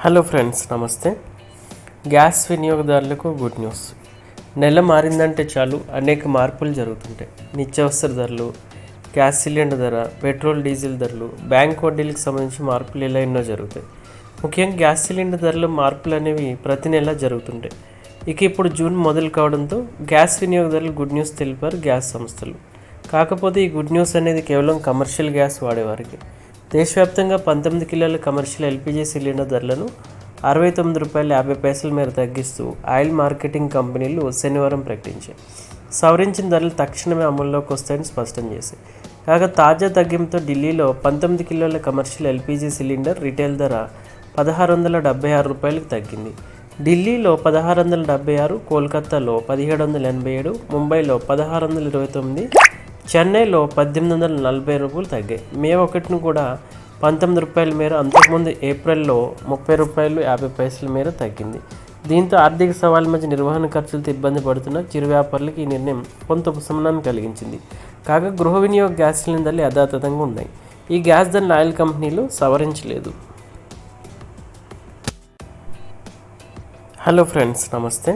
Hello friends నమస్తే. Gas వినియోగదారులకు good news. నెల మారిందంటే చాలు అనేక మార్పులు జరుగుతుంటాయి. నిత్యావసర ధరలు గ్యాస్ సిలిండర్ ధర పెట్రోల్ డీజిల్ ధరలు బ్యాంక్ వడ్డీలకు సంబంధించి మార్పులు ఇలా ఎన్నో జరుగుతాయి. ముఖ్యంగా గ్యాస్ సిలిండర్ ధరలు మార్పులు అనేవి ప్రతి నెల జరుగుతుంటాయి. ఇక ఇప్పుడు జూన్ మొదలు కావడంతో గ్యాస్ వినియోగదారులు గుడ్ న్యూస్ తెలిపారు గ్యాస్ సంస్థలు. కాకపోతే ఈ గుడ్ న్యూస్ అనేది కేవలం కమర్షియల్ గ్యాస్ వాడేవారికి. దేశవ్యాప్తంగా పంతొమ్మిది కిలోల కమర్షియల్ ఎల్పిజి సిలిండర్ ధరలను అరవై తొమ్మిది రూపాయల యాభై పైసల మేర తగ్గిస్తూ ఆయిల్ మార్కెటింగ్ కంపెనీలు శనివారం ప్రకటించాయి. సవరించిన ధరలు తక్షణమే అమల్లోకి వస్తాయని స్పష్టం చేశాయి. కాగా తాజా తగ్గింపుతో ఢిల్లీలో పంతొమ్మిది కిలోల కమర్షియల్ ఎల్పిజి సిలిండర్ రిటైల్ ధర పదహారు వందల డెబ్బై ఆరు రూపాయలకు తగ్గింది. ఢిల్లీలో పదహారు వందల డెబ్బై ఆరు కోల్కతాలో పదిహేడు వందల ఎనభై ఏడు ముంబైలో పదహారు వందల ఇరవై తొమ్మిది చెన్నైలో పద్దెనిమిది వందల నలభై రూపాయలు తగ్గాయి. మే ఒకటిని కూడా పంతొమ్మిది రూపాయల మేర అంతకుముందు ఏప్రిల్లో ముప్పై రూపాయలు యాభై పైసల మేర తగ్గింది. దీంతో ఆర్థిక సవాళ్ళ మధ్య నిర్వహణ ఖర్చులతో ఇబ్బంది పడుతున్న చిరు వ్యాపారులకు ఈ నిర్ణయం కొంత ఉపశమనాన్ని కలిగించింది. కాగా గృహ వినియోగ గ్యాస్ సిలిండర్లు యథాతథంగా ఉన్నాయి. ఈ గ్యాస్ ధరలు ఆయిల్ కంపెనీలు సవరించలేదు. హలో ఫ్రెండ్స్ నమస్తే.